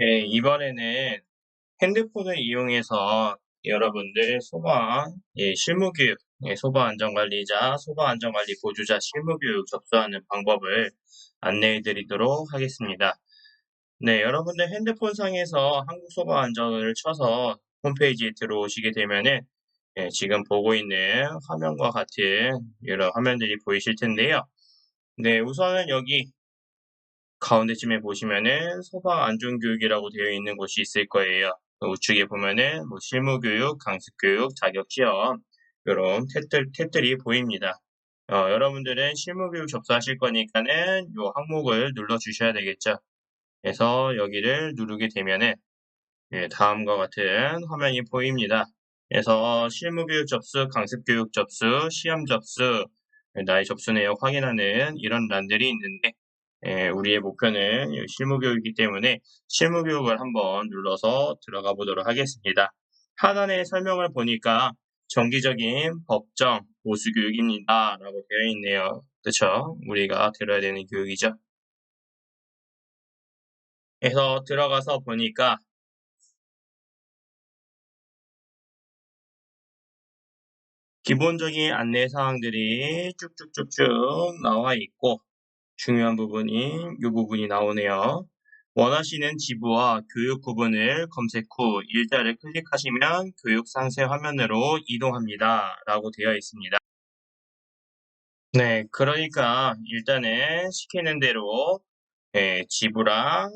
네, 이번에는 핸드폰을 이용해서 여러분들 소방 예, 실무교육, 예, 소방안전관리자, 소방안전관리 보조자 실무교육 접수하는 방법을 안내해 드리도록 하겠습니다. 네, 여러분들 핸드폰 상에서 한국소방안전을 쳐서 홈페이지에 들어오시게 되면은 예, 지금 보고 있는 화면과 같은 여러 화면들이 보이실 텐데요. 네, 우선은 여기 가운데쯤에 보시면은 소방 안전교육이라고 되어 있는 곳이 있을 거예요. 그 우측에 보면은 뭐 실무교육, 강습교육, 자격시험 이런 탭들, 탭들이 보입니다. 어, 여러분들은 실무교육 접수하실 거니까는 이 항목을 눌러 주셔야 되겠죠. 그래서 여기를 누르게 되면은 예, 다음과 같은 화면이 보입니다. 그래서 실무교육 접수, 강습교육 접수, 시험 접수, 나의 접수 내역 확인하는 이런 란들이 있는데 예, 우리의 목표는 실무교육이기 때문에 실무교육을 한번 눌러서 들어가 보도록 하겠습니다. 하단의 설명을 보니까 정기적인 법정 보수교육입니다. 라고 되어 있네요. 그렇죠? 우리가 들어야 되는 교육이죠. 그래서 들어가서 보니까 기본적인 안내 사항들이 쭉쭉쭉쭉 나와 있고 중요한 부분이 이 부분이 나오네요. 원하시는 지부와 교육 구분을 검색 후 일자를 클릭하시면 교육 상세 화면으로 이동합니다. 라고 되어 있습니다. 네, 그러니까 일단은 시키는 대로 네, 지부랑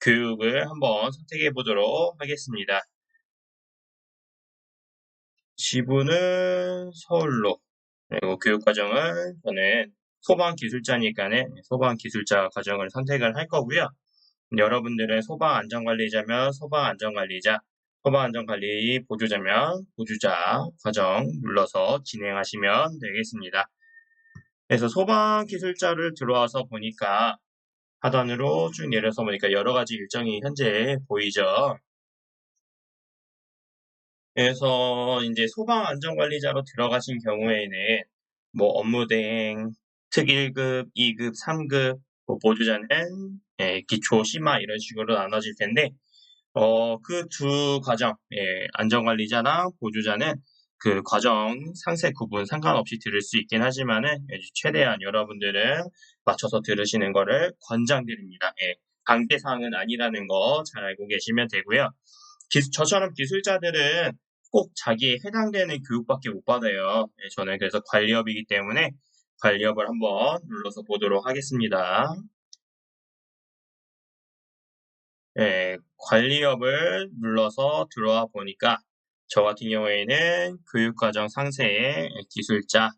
교육을 한번 선택해 보도록 하겠습니다. 지부는 서울로 그리고 교육과정은 저는 소방 기술자니까는 소방 기술자 과정을 선택을 할 거고요. 여러분들은 소방 안전관리자면 소방 안전관리자, 소방 안전관리 보조자면 보조자 과정 눌러서 진행하시면 되겠습니다. 그래서 소방 기술자를 들어와서 보니까 하단으로 쭉 내려서 보니까 여러 가지 일정이 현재 보이죠. 그래서 이제 소방 안전관리자로 들어가신 경우에는 뭐 업무 대행, 특 1급, 2급, 3급, 뭐 보조자는 예, 기초, 심화 이런 식으로 나눠질 텐데 어, 그 두 과정, 예, 안전관리자랑 보조자는 그 과정 상세 구분 상관없이 들을 수 있긴 하지만은 최대한 여러분들은 맞춰서 들으시는 거를 권장드립니다. 예, 강제 사항은 아니라는 거 잘 알고 계시면 되고요. 기, 저처럼 기술자들은 꼭 자기에 해당되는 교육밖에 못 받아요. 예, 저는 그래서 관리업이기 때문에 관리업을 한번 눌러서 보도록 하겠습니다. 네, 관리업을 눌러서 들어와 보니까 저 같은 경우에는 교육과정 상세에 기술자,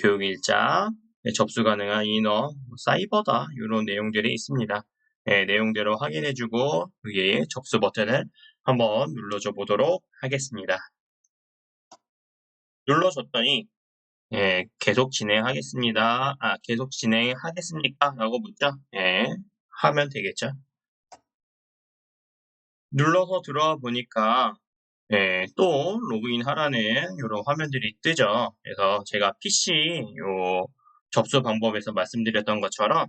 교육일자, 네, 접수 가능한 인원, 뭐 사이버다 이런 내용들이 있습니다. 네, 내용대로 확인해주고 여기 접수 버튼을 한번 눌러줘 보도록 하겠습니다. 눌러줬더니 예, 계속 진행하겠습니다. 아, 계속 진행하겠습니까? 라고 묻죠? 예, 하면 되겠죠. 눌러서 들어와 보니까 예, 또 로그인 하라는 이런 화면들이 뜨죠. 그래서 제가 PC 요 접수 방법에서 말씀드렸던 것처럼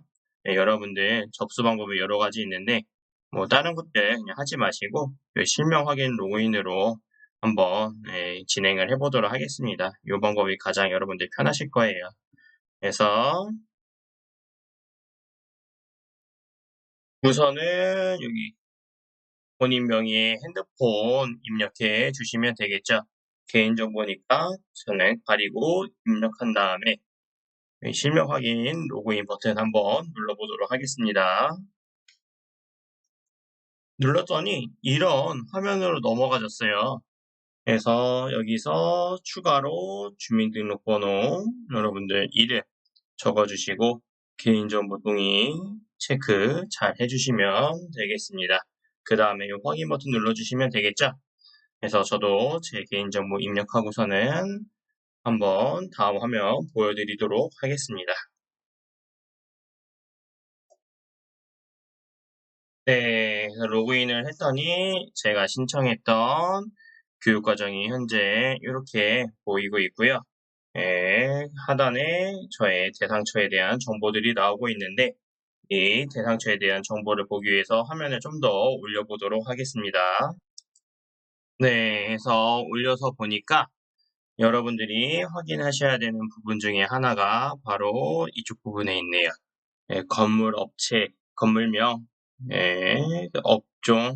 예, 여러분들 접수 방법이 여러 가지 있는데 뭐 다른 것들 그냥 하지 마시고 실명 확인 로그인으로 한번 네, 진행을 해보도록 하겠습니다. 이 방법이 가장 여러분들 편하실 거예요. 그래서 우선은 여기 본인 명의의 핸드폰 입력해 주시면 되겠죠. 개인정보니까 저는 가리고 입력한 다음에 실명 확인 로그인 버튼 한번 눌러보도록 하겠습니다. 눌렀더니 이런 화면으로 넘어가졌어요. 그래서 여기서 추가로 주민등록번호 여러분들 이름 적어주시고 개인정보 동의 체크 잘 해주시면 되겠습니다. 그 다음에 확인 버튼 눌러주시면 되겠죠? 그래서 저도 제 개인정보 입력하고서는 한번 다음 화면 보여드리도록 하겠습니다. 네, 로그인을 했더니 제가 신청했던 교육과정이 현재 이렇게 보이고 있고요. 예, 하단에 저의 대상처에 대한 정보들이 나오고 있는데 이 대상처에 대한 정보를 보기 위해서 화면을 좀 더 올려보도록 하겠습니다. 네, 해서 올려서 보니까 여러분들이 확인하셔야 되는 부분 중에 하나가 바로 이쪽 부분에 있네요. 예, 건물 업체, 건물명, 예, 그 업종,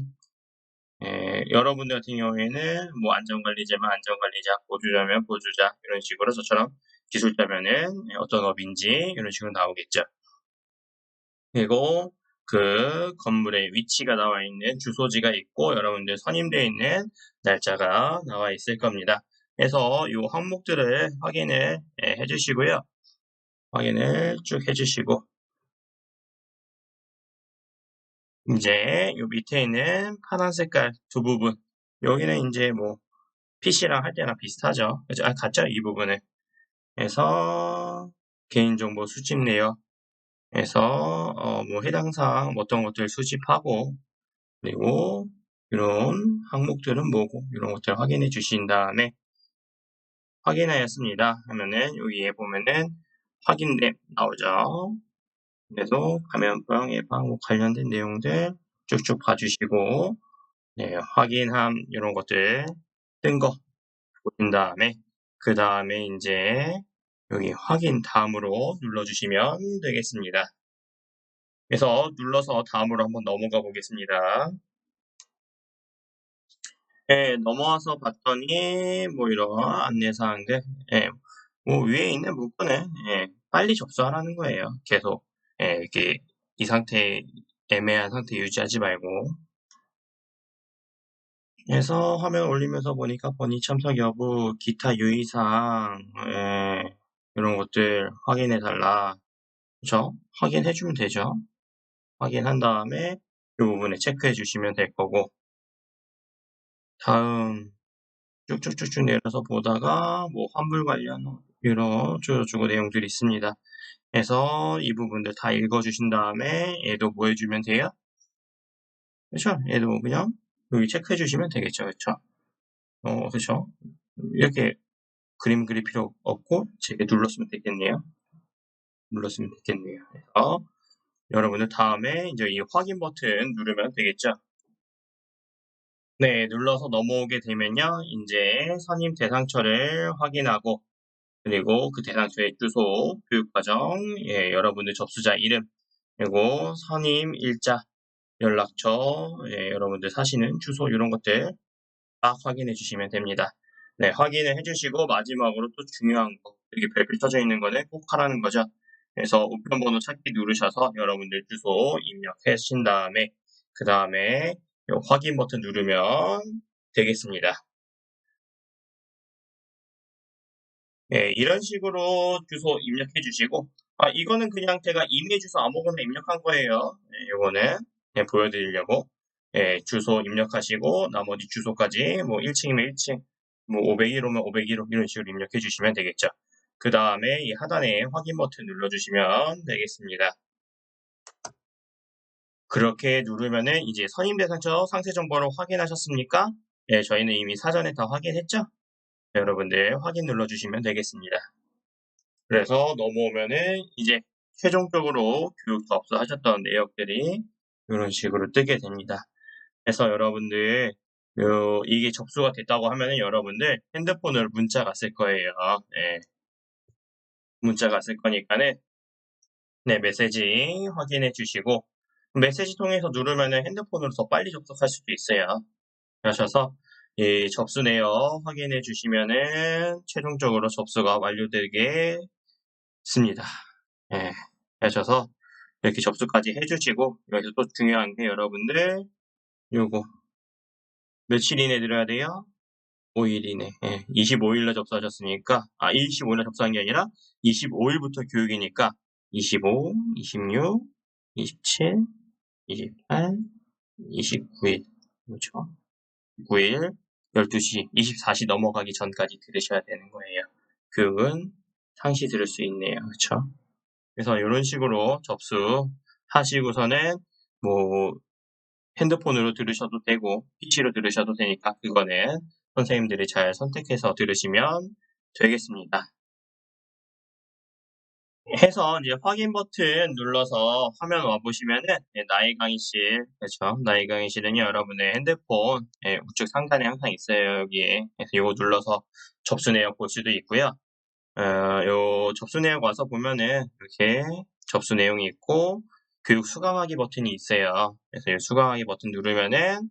예, 여러분들 같은 경우에는 뭐 안전관리자면 안전관리자, 보주자면 보주자 이런 식으로 저처럼 기술자면은 어떤 업인지 이런 식으로 나오겠죠. 그리고 그 건물의 위치가 나와 있는 주소지가 있고 여러분들 선임되어 있는 날짜가 나와 있을 겁니다. 그래서 이 항목들을 확인을 예, 해주시고요. 확인을 쭉 해 주시고 이제 요 밑에 있는 파란 색깔 두 부분 여기는 이제 뭐 PC랑 할 때랑 비슷하죠. 그죠? 아, 같죠? 이 부분을. 그래서 개인정보 수집 내역 에서 어, 뭐 해당 사항 어떤 것들 수집하고 그리고 이런 항목들은 뭐고 이런 것들 확인해 주신 다음에 확인하였습니다 하면은 여기에 보면은 확인됨 나오죠. 그래서 감염병 예방 뭐 관련된 내용들 쭉쭉 봐주시고 네, 확인함 이런 것들 뜬 거 보신 다음에 그 다음에 이제 여기 확인 다음으로 눌러주시면 되겠습니다. 그래서 눌러서 다음으로 한번 넘어가 보겠습니다. 예, 넘어와서 봤더니 뭐 이런 안내사항들 예, 뭐 위에 있는 문구는 예, 빨리 접수하라는 거예요. 계속 예, 이렇게 이 상태 애매한 상태 유지하지 말고 그래서 화면 올리면서 보니까 번이 참석 여부, 기타 유의사항 예, 이런 것들 확인해 달라. 그쵸? 확인해 주면 되죠. 확인한 다음에 이 부분에 체크해 주시면 될 거고 다음 쭉쭉쭉쭉 내려서 보다가 뭐 환불 관련 이런 쭉쭉 내용들이 있습니다. 그래서 이 부분들 다 읽어 주신 다음에 얘도 뭐 해주면 돼요? 그렇죠? 얘도 그냥 여기 체크해 주시면 되겠죠. 그렇죠? 어, 그렇죠? 이렇게 그림 그릴 필요 없고 제게 눌렀으면 되겠네요. 눌렀으면 되겠네요. 그래서 여러분들 다음에 이제 이 확인 버튼 누르면 되겠죠. 네, 눌러서 넘어오게 되면요. 이제 선임 대상처를 확인하고 그리고 그 대상처의 주소, 교육과정, 예, 여러분들 접수자 이름, 그리고 선임 일자, 연락처, 예, 여러분들 사시는 주소 이런 것들 딱 확인해 주시면 됩니다. 네, 확인을 해주시고 마지막으로 또 중요한 거 이렇게 별표 쳐져 있는 거는 꼭 하라는 거죠. 그래서 우편번호 찾기 누르셔서 여러분들 주소 입력해 주신 다음에 그 다음에 확인 버튼 누르면 되겠습니다. 네, 이런 식으로 주소 입력해 주시고 아 이거는 그냥 제가 이메일 주소 아무거나 입력한 거예요. 네, 이거는 그냥 보여드리려고 네, 주소 입력하시고 나머지 주소까지 뭐 1층이면 1층 뭐 501호면 501호 이런 식으로 입력해 주시면 되겠죠. 그 다음에 이 하단에 확인 버튼 눌러주시면 되겠습니다. 그렇게 누르면은 이제 선임 대상처 상세 정보를 확인하셨습니까? 네, 저희는 이미 사전에 다 확인했죠? 네, 여러분들 확인 눌러주시면 되겠습니다. 그래서 넘어오면은 이제 최종적으로 교육 접수 하셨던 내역들이 이런 식으로 뜨게 됩니다. 그래서 여러분들 요, 이게 접수가 됐다고 하면은 여러분들 핸드폰으로 문자가 쓸 거예요. 네. 문자가 왔을 거니까는 네, 메시지 확인해 주시고 메시지 통해서 누르면은 핸드폰으로 더 빨리 접속할 수도 있어요. 그러셔서 이 접수 내역 확인해 주시면은 최종적으로 접수가 완료되겠습니다. 네, 그러셔서 이렇게 접수까지 해주시고 여기서 또 중요한 게 여러분들 요거 며칠 이내 들어야 돼요? 5일이네. 예, 25일날 접수하셨으니까, 아, 25일날 접수한 게 아니라 25일부터 교육이니까 25, 26, 27, 28, 29일. 그렇죠? 9일, 12시, 24시 넘어가기 전까지 들으셔야 되는 거예요. 교육은 상시 들을 수 있네요. 그렇죠? 그래서 이런 식으로 접수하시고서는 뭐 핸드폰으로 들으셔도 되고 PC로 들으셔도 되니까 그거는 선생님들이 잘 선택해서 들으시면 되겠습니다. 해서 이제 확인 버튼 눌러서 화면 와 보시면은 예, 나의 강의실 그렇죠. 나의 강의실은요 여러분의 핸드폰 예, 우측 상단에 항상 있어요 여기에. 그래서 이거 눌러서 접수 내역 볼 수도 있고요. 어, 요 접수 내역 와서 보면은 이렇게 접수 내용이 있고 교육 수강하기 버튼이 있어요. 그래서 이 수강하기 버튼 누르면은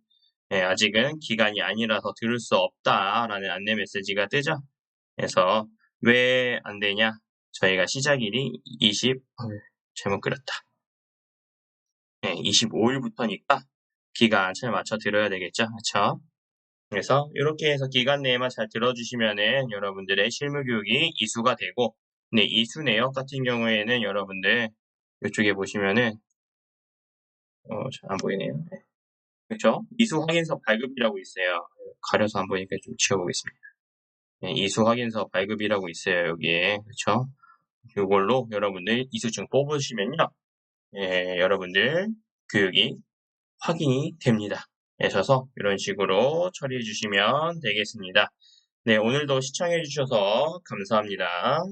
예, 아직은 기간이 아니라서 들을 수 없다라는 안내 메시지가 뜨죠. 그래서 왜 안 되냐? 저희가 시작일이 20, 어, 잘못 그렸다. 네, 25일부터니까 기간 잘 맞춰 들어야 되겠죠. 그렇죠? 그래서 이렇게 해서 기간 내에만 잘 들어주시면은 여러분들의 실무 교육이 이수가 되고, 네, 이수 내역 같은 경우에는 여러분들 이쪽에 보시면은 어, 잘 안 보이네요. 네. 그렇죠? 이수 확인서 발급이라고 있어요. 가려서 안 보이니까 좀 지워보겠습니다. 네, 이수 확인서 발급이라고 있어요. 여기에 그렇죠? 이걸로 여러분들 이수증 뽑으시면요. 예, 여러분들 교육이 확인이 됩니다. 하셔서 이런 식으로 처리해 주시면 되겠습니다. 네, 오늘도 시청해 주셔서 감사합니다.